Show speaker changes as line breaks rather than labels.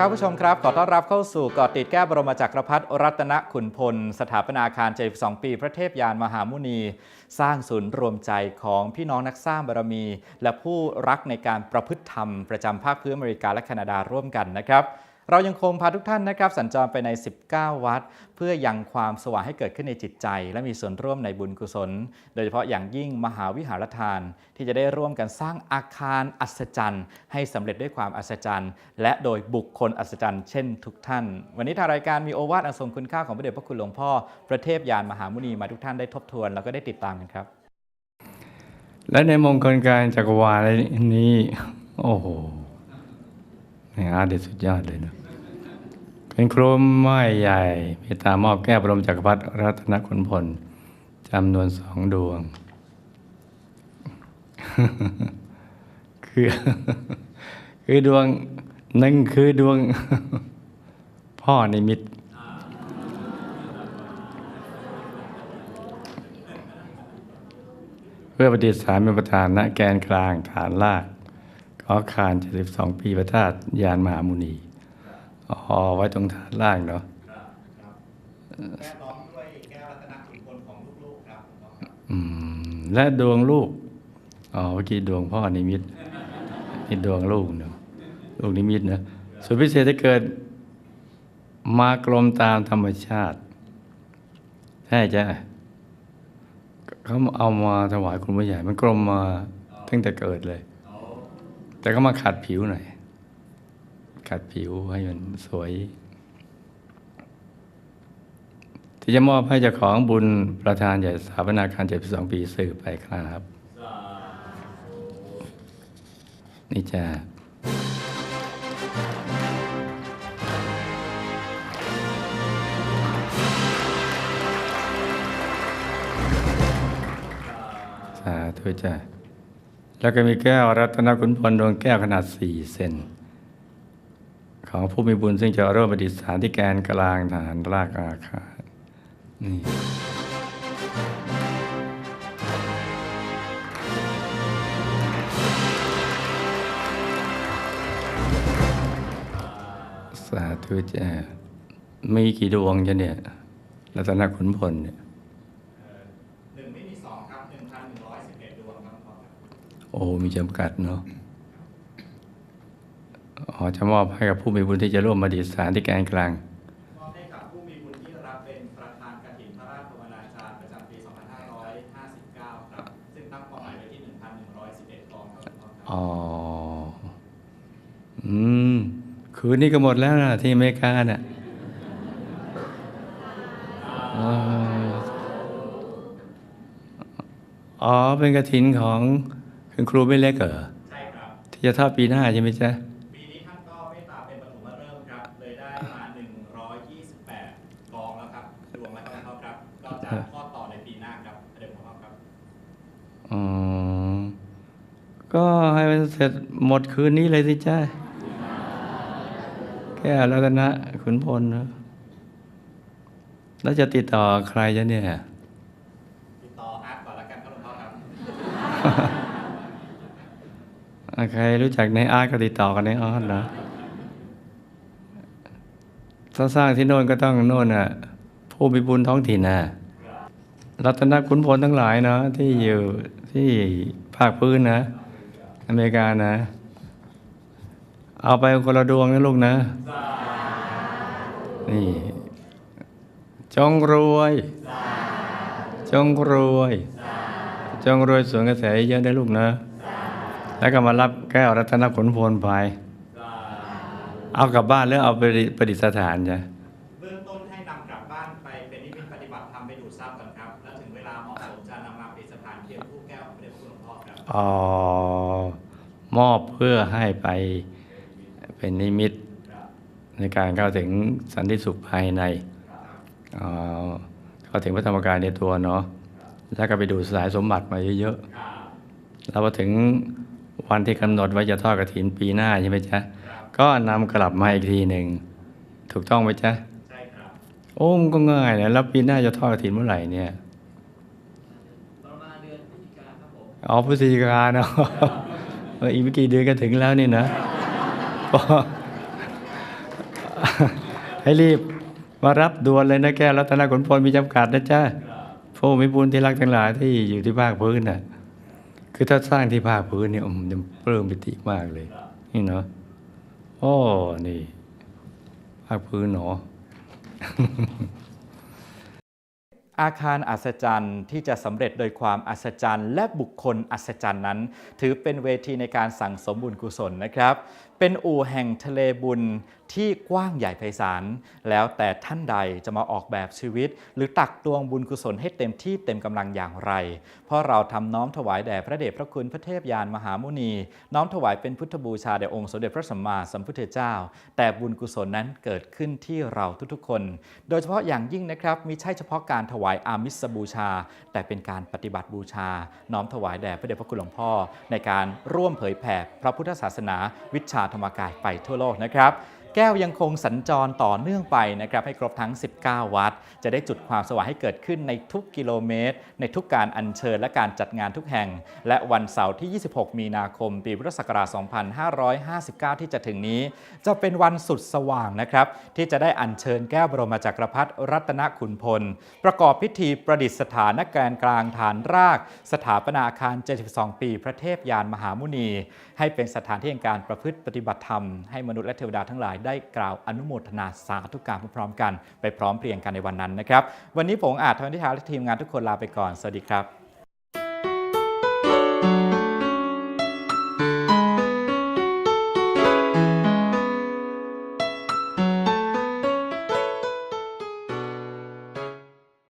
ครับผู้ชมครับ ขอต้อนรับเข้าสู่กอติดแก้บรมจักรพรรดิรัตนขุนพล สถาปนาคาร 72 ปี พระเทพยานมหามุนี สร้างศูนย์รวมใจของพี่น้องนักสร้างบารมี และผู้รักในการประพฤติธรรมประจำภาคพื้นอเมริกาและแคนาดาร่วมกันนะครับ เรายังคงพาทุกท่านนะครับสัญจรไปใน 19 วัด เพื่อยังความสว่างให้เกิดขึ้นในจิตใจ และมีส่วนร่วมในบุญกุศล โดยเฉพาะอย่างยิ่งมหาวิหารทาน ที่จะได้ร่วมกันสร้างอาคารอัศจรรย์ ให้สำเร็จด้วยความอัศจรรย์ และโดยบุคคลอัศจรรย์เช่นทุกท่าน วันนี้ทางรายการมีโอวาทอันทรงคุณค่าของพระเดชพระคุณหลวงพ่อพระเทพยานมหามุนีมาทุกท่านได้ทบทวนแล้วก็ได้ติดตามกันครับ
และในมงคลการจักรวาลนี้ โอ้โหนี่อาร์ตเด็ดสุดยอดเลยนะ เป็นโครมไม้ใหญ่เมตตามอบแก้วบรมจักรพรรดิรัตนขุนพลจำนวนสองดวง คือ คือดวงหนึ่งคือดวง พ่อนิมิตเพื่อประดิษฐานเป็นประธานณแกนกลางฐานลากขอคาน72ปีพระธาตุยานมหามุนี อ๋อไว้ตรงฐานล่างเนาะ
แก้ล้อมด้วยแก้วรัตนขุนพลของลูกๆครับ
อืมและดวงลูก อ๋อเมื่อกี้ดวงพ่อนิมิตนี่ดวงลูกเนาะลูกนิมิตนะส่วนพิเศษถ้าเกิด มากลมตามธรรมชาติใช่จ้ะเขาเอามาถวายคุณพระใหญ่ มันกลมมาตั้งแต่เกิดเลย แต่ก็มาขัดผิวหน่อย ขัดผิวให้มันสวย ที่จะมอบให้เจ้าของบุญประธานใหญ่สถาปนาการ 72 ปีสืบไปครับ นี่จ้าสาธุจ้าแล้วก็มีแก้วรัตนขุนพลดวงแก้วขนาด 4 เซน ของผู้มีบุญซึ่งจะร่วมประดิษฐานที่แกนกลางฐานรากอาคารนี่สาธุจ้ามีกี่ดวงจ้ะเนี่ยรัตนขุนพลเนี่ย
หนึ่งไม่มีสองครับหนึ่งพันหนึ่งร้อยสิบเอ็ดดวงครับพ่อครับ
โอ้มีจำกัดเนาะ อ๋อจะมอบให้กับผู้มีบุญที่จะร่วมมาดิษฐานที่แกนกลาง
มอบให้กับผู้มีบุญที่รับเป็นประธานกฐินพระราชภาวนาจารย์ประจำปี 2559 ครับ ซึ่งตั้งเป้าหมายไว้ที่ 1,111กองครับพ่อครับ
อ๋อ อืม คืนนี้ก็หมดแล้วนะที่อเมริกาน่ะอ๋ออ๋อ เป็นกระถินของคุณครูไม่เล็กเหรอ
ใช่ครับ
ที่จะทอดปีหน้าใช่ไหมจ๊ะ
ปีนี้ท่านก็เมตตาเป็นปฐมฤกษ์ครับ เลยได้มา 128 กองแล้วครับ ดวงแล้วครับพ่อครับ ก็จะทอดต่อในปีหน้าครับเดี๋ยวพ่อครับ
อ๋อ ก็ให้มันเสร็จหมดคืนนี้เลยสิจ้าแก้วรัตนะขุนพลนะแล้วจะติดต่อใครจะเนี่ย
ติดต่ออาร์ตก่อนแล้วกันครับหลวงพ่อครับ
อะใครรู้จักในอาร์ตก็ติดต่อกันในอาร์ตนะถ้าสร้างที่โน่นก็ต้องโน่นน่ะผู้มีบุญท้องถิ่นน่ะรัตนขุนพลทั้งหลายเนาะที่อยู่ที่ภาคพื้นนะ อเมริกานะ เอาไปคนละดวงนะลูกนะ นี่ จงรวย จงรวย จงรวยสวนกระแสเยอะได้ลูกนะ แล้วก็มารับแก้วรัตนผลพลไปเอากลับบ้านแล้วเอาไปประดิษฐานจ้ะ
เบื้องต้นให้นำกลับบ้านไปเป็นนิมิตปฏิบัติธรรมไปดูดทรัพย์ก่อนครับ แล้วถึงเวลาเหมาะสมจะนำมาประดิษฐานเทียมผู้แก้วของพระเดชพระคุณหลวงพ่อครับ
อ๋อ มอบเพื่อให้ไปเป็นนิมิตในการเข้าถึงสันติสุขภายในอ๋อเข้าถึงพระธรรมกายในตัวเนาะ แล้วก็ไปดูสายสมบัติมาเยอะๆ แล้วพอถึงวันที่กำหนดไว้จะทอดกระถินปีหน้าใช่ไหมจ๊ะ ก็นำกลับมาอีกทีหนึ่ง ถูกต้องไหมจ๊ะ
ใช่ครับ
โอ้มันก็ง่ายนะแล้วปีหน้าจะทอดกระถินเมื่อไหร่เนี่ย
ประมาณเดือนพฤศจิกาครับผม
อ๋อพฤศจิกาเนาะเอออีกไม่กี่เดือนก็ถึงแล้วนี่นะก็ให้รีบมารับด่วนเลยนะแก้วรัตนขนพลมีจำกัดนะจ๊ะผู้มีบุญที่รักทั้งหลายที่อยู่ที่ภาคพื้นน่ะ คือถ้าสร้างที่ภาคพื้นเนี่ยอืมจะเพิ่มปิติมากเลย นี่เนาะโอ้นี่ ภาคพื้นเนาะ
อาคารอัศจรรย์ที่จะสำเร็จโดยความอัศจรรย์ และบุคคลอัศจรรย์นั้น ถือเป็นเวทีในการสั่งสมบุญกุศลนะครับ เป็นอู่แห่งทะเลบุญที่กว้างใหญ่ไพศาล แล้วแต่ท่านใดจะมาออกแบบชีวิต หรือตักตวงบุญกุศลให้เต็มที่เต็มกำลังอย่างไร เพราะเราทำน้อมถวายแด่พระเดชพระคุณพระเทพยานมหามุนี น้อมถวายเป็นพุทธบูชาแด่องค์สมเด็จพระสัมมาสัมพุทธเจ้า แต่บุญกุศลนั้นเกิดขึ้นที่เราทุกๆคน โดยเฉพาะอย่างยิ่งนะครับมิใช่เฉพาะการถวายอามิสบูชา แต่เป็นการปฏิบัติบูชา น้อมถวายแด่พระเดชพระคุณหลวงพ่อ ในการร่วมเผยแผ่พระพุทธศาสนาวิชาธรรมกายไปทั่วโลกนะครับ แก้วยังคงสัญจรต่อเนื่องไปนะครับให้ครบทั้ง 19 วัด จะได้จุดความสว่างให้เกิดขึ้นในทุกกิโลเมตร ในทุกการอัญเชิญและการจัดงานทุกแห่ง และวันเสาร์ที่ 26 มีนาคม ปีพุทธศักราช 2559 ที่จะถึงนี้ จะเป็นวันสุดสว่างนะครับ ที่จะได้อัญเชิญแก้วบรมจักรพรรดิรัตนขุนพล ประกอบพิธีประดิษฐานแกนกลางฐานราก สถาปนาอาคาร 72 ปี พระเทพยานมหามุนี ให้เป็นสถานที่แห่งการประพฤติปฏิบัติธรรมให้มนุษย์และเทวดาทั้งหลายได้กล่าวอนุโมทนาสาธุการพร้อมๆกัน ไปพร้อมเพรียงกันในวันนั้นนะครับ วันนี้ผมอาจทวิทยาและทีมงานทุกคนลาไปก่อน สวัสดีครับ